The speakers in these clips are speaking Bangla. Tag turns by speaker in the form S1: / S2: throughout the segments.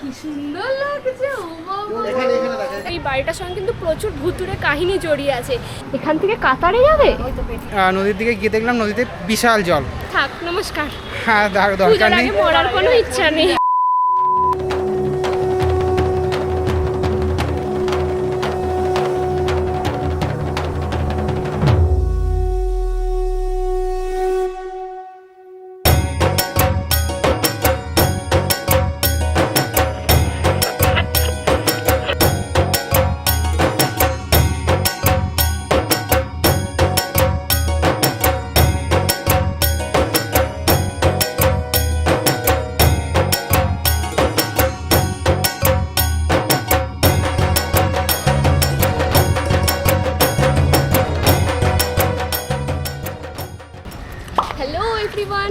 S1: কি সুন্দর লাগছে এই বাড়িটার সঙ্গে কিন্তু প্রচুর ভুতুরে কাহিনী জড়িয়ে আছে। এখান থেকে কাতারে যাবে?
S2: নদীর দিকে গিয়ে দেখলাম নদীতে বিশাল জল।
S1: থাক নমস্কার।
S2: হ্যাঁ দর- দরকার নেই।
S1: মরার কোনো ইচ্ছা নেই।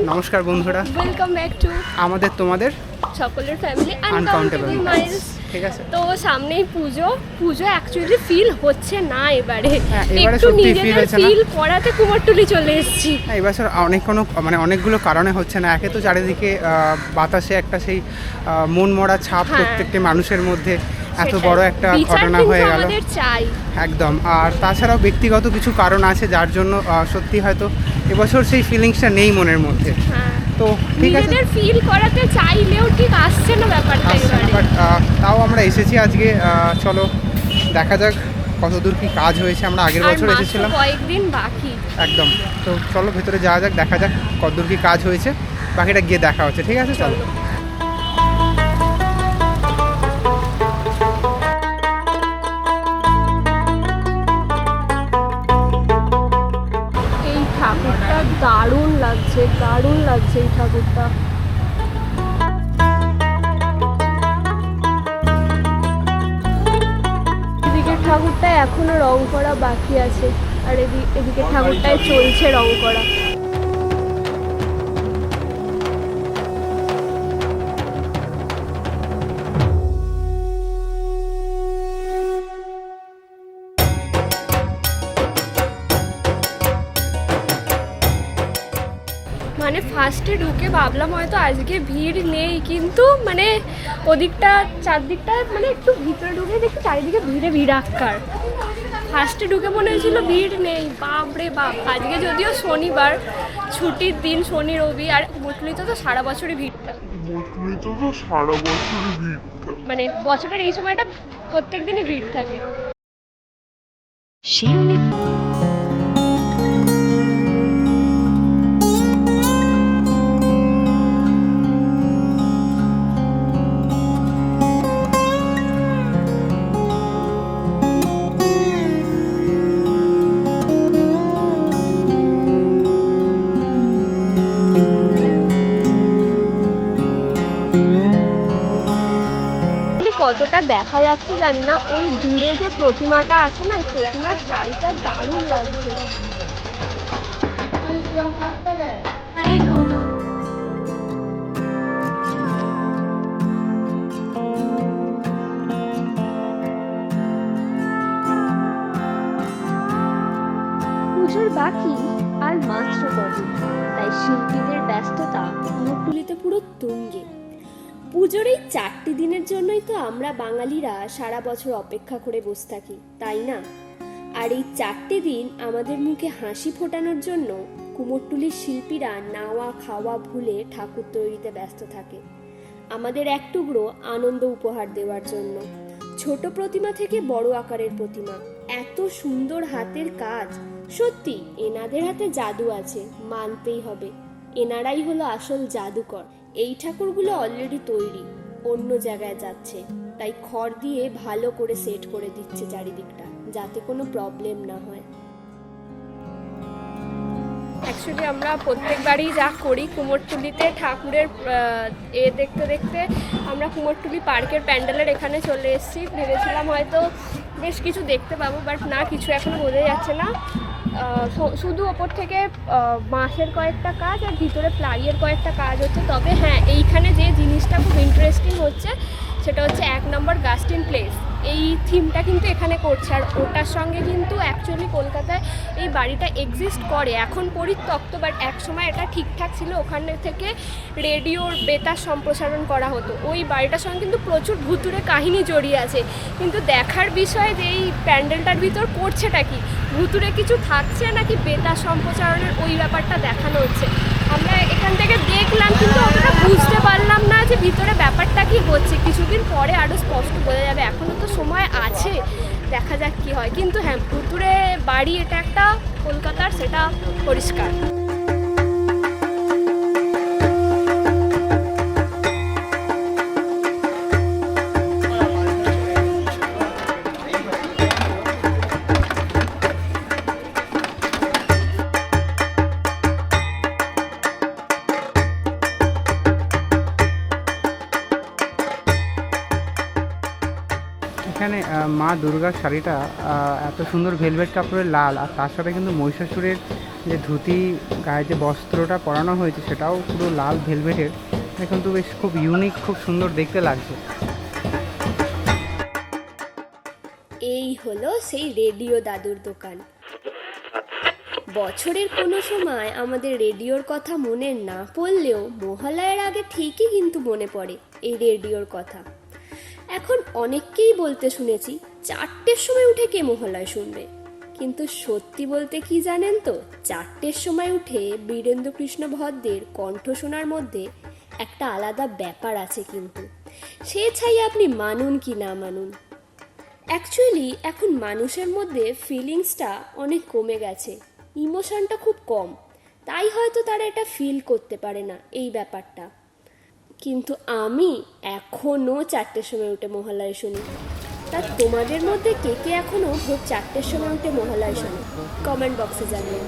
S2: নমস্কার বন্ধুরা।
S1: ওয়েলকাম ব্যাক টু
S2: আমাদের তোমাদের
S1: সকলের ফ্যামিলি
S2: আনকাউন্টেবল
S1: মাইলস
S2: ঠিক আছে।
S1: তো সামনেই পুজো। পুজো অ্যাকচুয়ালি ফিল হচ্ছে না এবারে।
S2: হ্যাঁ, এবারে
S1: একটু নিজেদের। ফিল করাতে কুমারটুলি চলে এসেছি।
S2: হ্যাঁ, এই বছর অনেক কোনো মানে অনেকগুলো কারণে হচ্ছে না। একে তো চারিদিকে বাতাসে একটা সেই মন মরা ছাপ
S1: হ্যাঁ।
S2: প্রত্যেকটি মানুষের মধ্যে এত বড় একটা ঘটনা হয়ে গেল। একদম। আর তাছাড়াও ব্যক্তিগত কিছু কারণ আছে যার জন্য সত্যি হয়তো এবছর সেই ফিলিংসটা নেই মনের মধ্যে।
S1: হ্যাঁ।
S2: তো ঠিক আছে।
S1: ফিল করাতে চাইলেও ঠিক আসছে না ব্যাপারটা
S2: বাট তাও আমরা এসেছি আজকে চলো দেখা যাক কতদূর কি কাজ হয়েছে। আমরা আগের বছর এসেছিলাম।
S1: কয়েকদিন বাকি।
S2: একদম। তো চলো ভেতরে যাওয়া যাক দেখা যাক কতদূর কি কাজ হয়েছে। বাকিটা গিয়ে দেখা হচ্ছে। ঠিক আছে চলো।
S1: দারুণ লাগছে দারুণ লাগছে এই ঠাকুরটা। এদিকে ঠাকুরটা এখনও রং করা বাকি আছে আর এদিকে এদিকে ঠাকুরটায় চলছে রং করা। ঢুকে ভাবলাম হয়তো আজকে ভিড় নেই কিন্তু মানে ওদিকটা চারদিকটা মানে একটু ভিতরে ঢুকে দেখি চারিদিকে ভিড়ে ভিড় ভিড়াক্কার ফার্স্টে ঢুকে মনে হয়েছিল ভিড় নেই বাপ রে বাপ। আজকে যদিও শনিবার ছুটির দিন শনি রবি আর মুটলিতে তো সারা বছরই ভিড়। থাকে
S3: তো সারা বছরই ভিড়। থাকে।
S1: মানে বছরের এই সময়টা প্রত্যেক দিনই ভিড় থাকে। কতটা দেখা যাচ্ছে, জানি না, ওই দূরে যে প্রতিমাটা আছে না প্রতিমার চারিটা দারুণ লাগছে। বাকি আর তাই শিল্পীদের ব্যস্ততা পুরো তুঙ্গে। পুজোর এই চারটি দিনের জন্যই তো আমরা বাঙালিরা সারা বছর অপেক্ষা করে বসে থাকি, তাই না? আর এই চারটি দিন আমাদের মুখে হাসি ফোটানোর জন্য কুমোরটুলির শিল্পীরা নাওয়া খাওয়া ভুলে ঠাকুর তৈরিতে ব্যস্ত থাকে। আমাদের এক টুকরো আনন্দ উপহার দেওয়ার জন্য। ছোট প্রতিমা থেকে বড় আকারের প্রতিমা। এত সুন্দর হাতের কাজ। সত্যি, এনাদের হাতে জাদু আছে, মানতেই হবে। এনারাই হলো আসল জাদুকর। এই ঠাকুরগুলো অলরেডি তৈরি, অন্য জায়গায় যাচ্ছে। তাই খড় দিয়ে ভালো করে সেট করে দিচ্ছে চারিদিকটা, যাতে কোনো প্রবলেম না হয়। অ্যাকচুয়ালি আমরা প্রত্যেকবারই যা করি কুমোরটুলিতে ঠাকুরের এ দেখতে দেখতে আমরা কুমোরটুলি পার্কের প্যান্ডেলের এখানে চলে এসেছি। ভেবেছিলাম হয়তো বেশ কিছু দেখতে পাবো বাট না, কিছু এখনও বোঝা যাচ্ছে না। শুধু ওপর থেকে বাঁশের কয়েকটা কাজ আর ভিতরে প্লাইয়ের কয়েকটা কাজ হচ্ছে। তবে হ্যাঁ এইখানে যে জিনিসটা খুব ইন্টারেস্টিং হচ্ছে,
S4: সেটা হচ্ছে এক নম্বর গাস্টিন প্লেস এই থিমটা কিন্তু এখানে করছে। আর ওটার সঙ্গে কিন্তু অ্যাকচুয়ালি কলকাতায় এই বাড়িটা এক্সিস্ট করে। এখন পরিত্যক্ত বাট এক সময় এটা ঠিকঠাক ছিল। ওখানে থেকে রেডিওর বেতার সম্প্রসারণ করা হতো। ওই বাড়িটার সঙ্গে কিন্তু প্রচুর ভুতুরে কাহিনী জড়িয়ে আছে। কিন্তু দেখার বিষয় যে এই প্যান্ডেলটার ভিতর করছেটা কি? ভুতুরে কিছু থাকছে নাকি বেতার সম্প্রচারণের ওই ব্যাপারটা দেখানো হচ্ছে? আমরা এখান থেকে দেখলাম, কিন্তু অতটা বুঝতে পারলাম না যে ভিতরে ব্যাপারটা কি হচ্ছে। কিছুদিন পরে আরও স্পষ্ট বোঝা যাবে এখনও তো সময় আছে, দেখা যাক কি হয়। কিন্তু হ্যাঁ ভুতুরে বাড়ি এটা একটা কলকাতার, সেটা পরিষ্কার।
S2: দুর্গার শাড়িটা এত সুন্দর ভেলভেট কাপড়ের লাল আর তার সাথে কিন্তু মহিষাসুরের যে ধুতি গায়ে যে বস্ত্রটা পরানো হয়েছে, সেটাও পুরো লাল ভেলভেটের কিন্তু বেশ খুব ইউনিক খুব সুন্দর দেখতে লাগছে।
S4: এই হলো সেই রেডিও দাদুর দোকান। বছরের কোনো সময় আমাদের রেডিওর কথা মনে না পড়লেও মহালয়ের আগে ঠিকই কিন্তু মনে পড়ে এই রেডিওর কথা। এখন অনেককেই বলতে শুনেছি চারটের সময় উঠে কে মহালয় শুনবে। কিন্তু সত্যি বলতে কি জানেন তো? চারটের সময় উঠে বীরেন্দ্র কৃষ্ণ ভদ্রের কণ্ঠ শোনার মধ্যে একটা আলাদা ব্যাপার আছে কিন্তু। সে ছাই আপনি মানুন কি না মানুন? অ্যাকচুয়ালি এখন মানুষের মধ্যে ফিলিংসটা অনেক কমে গেছে। ইমোশনটা খুব কম। তাই হয়তো তারা এটা ফিল করতে পারে না, এই ব্যাপারটা। কিন্তু আমি এখনও চারটের সময় উঠে মহালয় শুনি। তা তোমাদের মধ্যে কে কে এখনও ভোর চারটের সময় উঠে মহালয় শোনে? কমেন্ট বক্সে জানিয়ে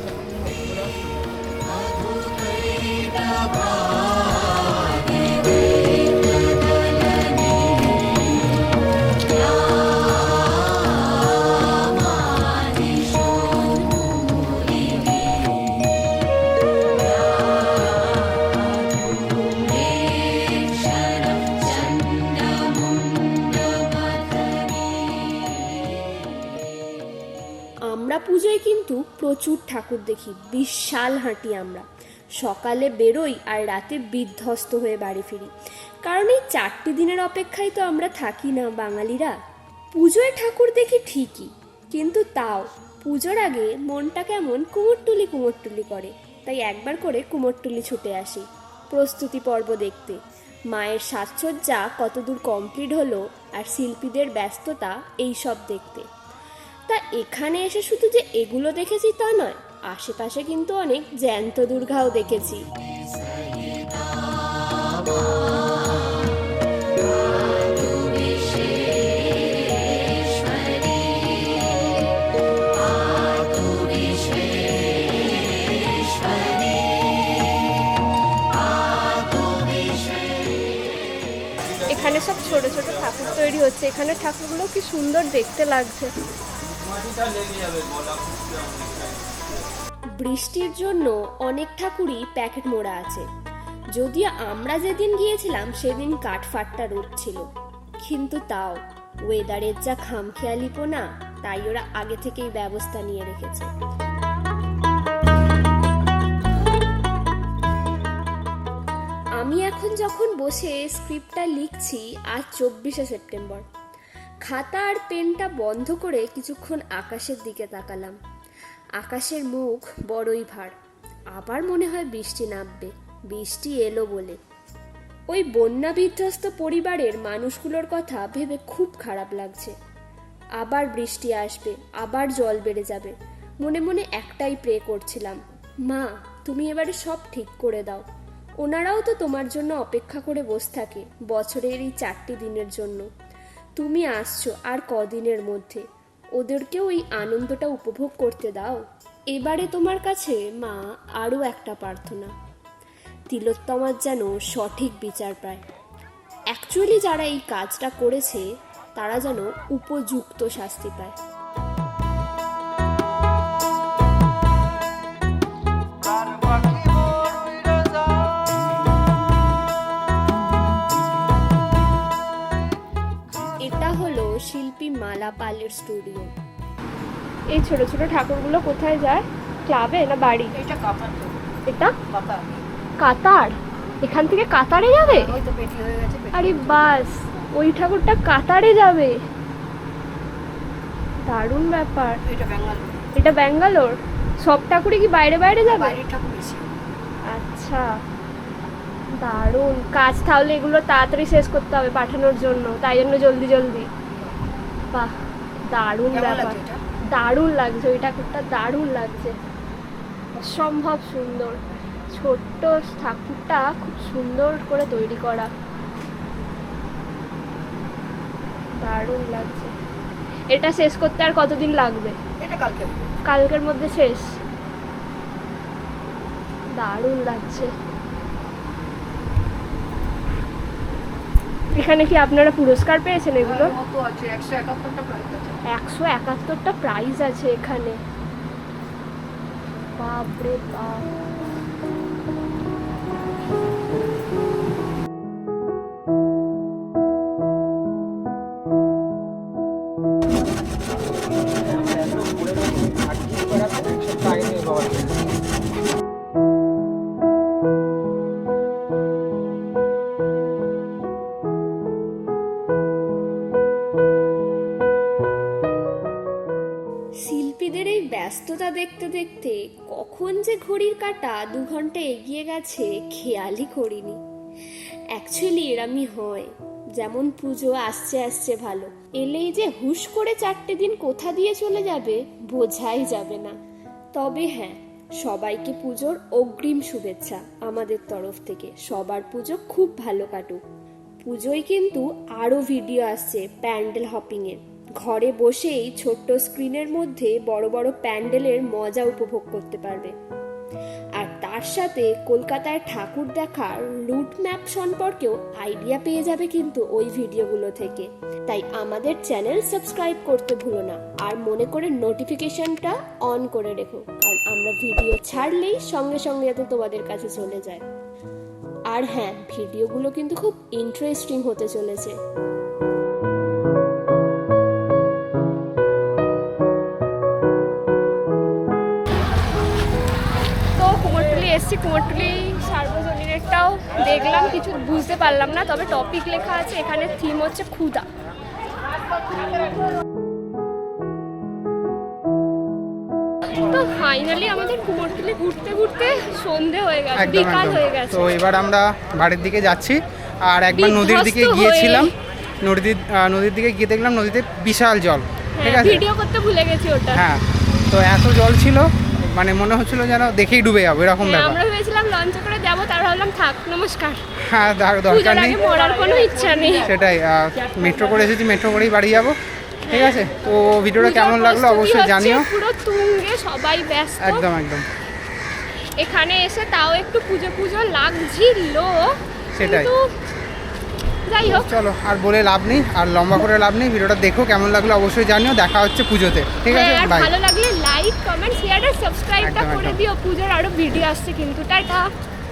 S4: প্রচুর ঠাকুর দেখি, বিশাল হাঁটি আমরা। সকালে বেরোই আর রাতে বিধ্বস্ত হয়ে বাড়ি ফিরি। কারণ এই চারটি দিনের অপেক্ষায় তো আমরা থাকি না বাঙালিরা। পুজোয় ঠাকুর দেখি ঠিকই, কিন্তু তাও, পুজোর আগে মনটা কেমন কুমোরটুলি কুমোরটুলি করে। তাই একবার করে কুমোরটুলি ছুটে আসি, প্রস্তুতি পর্ব দেখতে। মায়ের সাজসজ্জা কতদূর কমপ্লিট হলো আর শিল্পীদের ব্যস্ততা এই সব দেখতে। তা এখানে এসে শুধু যে এগুলো দেখেছি তা নয়, আশেপাশে কিন্তু অনেক জ্যান্ত দুর্গাও দেখেছি। এখানে সব ছোট ছোট ঠাকুর তৈরি হচ্ছে। এখানে ঠাকুরগুলো কি সুন্দর দেখতে লাগছে। বৃষ্টির জন্য অনেক ঠাকুরই প্যাকেট মোড়া আছে। যদিও আমরা যেদিন গিয়েছিলাম, সেদিন কাঠফাটটা রোদ ছিল। কিন্তু তাও ওয়েদারের যা খামখেয়ালিপোনা, তাই ওরা আগে থেকেই ব্যবস্থা নিয়ে রেখেছে। আমি এখন যখন বসে স্ক্রিপ্টটা লিখছি, আজ চব্বিশে সেপ্টেম্বর। খাতা আর পেনটা বন্ধ করে কিছুক্ষণ আকাশের দিকে তাকালাম। আকাশের মুখ বড়ই ভার। আবার মনে হয় বৃষ্টি নামবে। বৃষ্টি এলো বলে। ওই বন্যা বিধ্বস্ত পরিবারের মানুষগুলোর কথা ভেবে খুব খারাপ লাগছে। আবার বৃষ্টি আসবে, আবার জল বেড়ে যাবে। মনে মনে একটাই প্রে করছিলাম, মা, তুমি এবারে সব ঠিক করে দাও। ওনারাও তো তোমার জন্য অপেক্ষা করে বসে থাকে বছরের এই চারটি দিনের জন্য। তুমি আসছো আর কদিনের মধ্যে। ওদেরকেও ওই আনন্দটা উপভোগ করতে দাও। এবারে তোমার কাছে মা আরও একটা প্রার্থনা। তিলোত্তমার যেন সঠিক বিচার পায়। অ্যাকচুয়ালি যারা এই কাজটা করেছে, তারা যেন উপযুক্ত শাস্তি পায়। মালা পালের স্টুডিও। এই ছোট ছোট ঠাকুরগুলো কোথায় যায়? ক্লাবে না বাড়ি?
S5: এটা তো।
S4: এটা? কাতার। এখান থেকে কাতারে যাবে?
S5: ওই তো পেটি হয়ে।
S4: আরে বাস ওই ঠাকুরটা কাতারে যাবে। দারুণ ব্যাপার।
S5: এটা বেঙ্গল
S4: এটা ব্যাঙ্গালোর? সব ঠাকুরই কি বাইরে বাইরে যাবে? আচ্ছা। দারুণ। কাজ তাহলে এগুলো তাড়াতাড়ি শেষ করতে হবে পাঠানোর জন্য তাই জন্য জলদি জলদি। বাহ দারুণ ব্যাপার। দারুণ লাগছে ওই ঠাকুরটা দারুণ লাগছে। অসম্ভব সুন্দর। ছোট্ট ঠাকুরটা খুব সুন্দর করে তৈরি করা। দারুণ লাগছে। এটা শেষ করতে আর কতদিন লাগবে?
S5: এটা কালকে।
S4: কালকের মধ্যে শেষ। দারুণ লাগছে। এখানে কি আপনারা পুরস্কার পেয়েছেন এগুলো?
S5: একশো একাত্তরটা
S4: প্রাইজ আছে এখানে। বাপরে বাপ। শিল্পীদের এই ব্যস্ততা দেখতে দেখতে কখন যে ঘড়ির কাঁটা দু ঘণ্টা এগিয়ে গেছে, খেয়ালই করিনি। অ্যাকচুয়ালি এরামই হয়। যেমন পুজো আসছে আসছে ভালো। এলেই যে হুশ করে চারটে দিন কোথা দিয়ে চলে যাবে, বোঝাই যাবে না। তবে হ্যাঁ সবাইকে পুজোর অগ্রিম শুভেচ্ছা আমাদের তরফ থেকে। সবার পুজো খুব ভালো কাটুক। পুজোয় কিন্তু আরও ভিডিও আসছে প্যান্ডেল হপিংয়ের ঘরে বসেই ছোট্ট স্ক্রিনের মধ্যে বড় বড় প্যান্ডেলের মজা উপভোগ করতে পারবে। আর তার সাথে কলকাতায় ঠাকুর দেখার রুট ম্যাপ সম্পর্কেও আইডিয়া পেয়ে যাবে কিন্তু ওই ভিডিওগুলো থেকে। তাই আমাদের চ্যানেল সাবস্ক্রাইব করতে ভুলো না। আর মনে করে নোটিফিকেশনটা অন করে রেখো, কারণ আমরা ভিডিও ছাড়লেই সঙ্গে সঙ্গে যাতে তোমাদের কাছে চলে যায়। আর হ্যাঁ ভিডিওগুলো কিন্তু খুব ইন্টারেস্টিং হতে চলেছে। এসছি কুমোরটুলি সার্বজনীনেরটাও দেখলাম কিছু বুঝতে পারলাম না তবে টপিক লেখা আছে এখানে থিম হচ্ছে ক্ষুদা তো ফাইনালি আমাদের কুমোরটুলি ঘুরতে ঘুরতে সন্ধে হয়ে গেছে
S2: একদম
S4: বিকাল
S2: একদম।
S4: হয়ে গেছে।
S2: তো এবার আমরা বাড়ির দিকে যাচ্ছি আর একবার নদীর
S4: বিধ্বস্ত
S2: দিকে
S4: হয়ে-
S2: গিয়েছিলাম। নদীর আহ, নদীর দিকে গিয়ে দেখলাম নদীতে বিশাল জল ঠিক
S4: হ্যাঁ
S2: আছে?
S4: ভিডিও করতে ভুলে গেছি ওটা।
S2: হ্যাঁ তো এত জল ছিল মানে মনে হচ্ছিল যেন দেখেই ডুবে যাব এরকম
S4: হ্যাঁ,
S2: ব্যাপার।
S4: আমরা ভেবেছিলাম লঞ্চে করে যাব তার ভাবলাম থাক নমস্কার।
S2: হ্যাঁ দরকার নেই।
S4: মরার কোনো ইচ্ছা নেই।
S2: সেটাই মেট্রো করে এসেছি মেট্রো করেই বাড়ি যাব। ঠিক আছে? তো ভিডিওটা কেমন লাগল অবশ্যই জানিও।
S4: পুরো তুঙ্গে সবাই ব্যস্ত।
S2: একদম একদম।
S4: এখানে এসে তাও একটু পুজো পুজো লাগছিল।
S2: সেটাই।
S4: যাই হোক।
S2: চলো আর বলে লাভ নেই আর লম্বা করে লাভ নেই। ভিডিওটা দেখো কেমন লাগল অবশ্যই জানিও। দেখা হচ্ছে পুজোতে। ঠিক আছে?
S4: হ্যাঁ
S2: বাই
S4: লাইক কমেন্ট শেয়ার আর সাবস্ক্রাইবটা করে। দিও। পুজোর আরও ভিডিও আসছে কিন্তু। টাটা।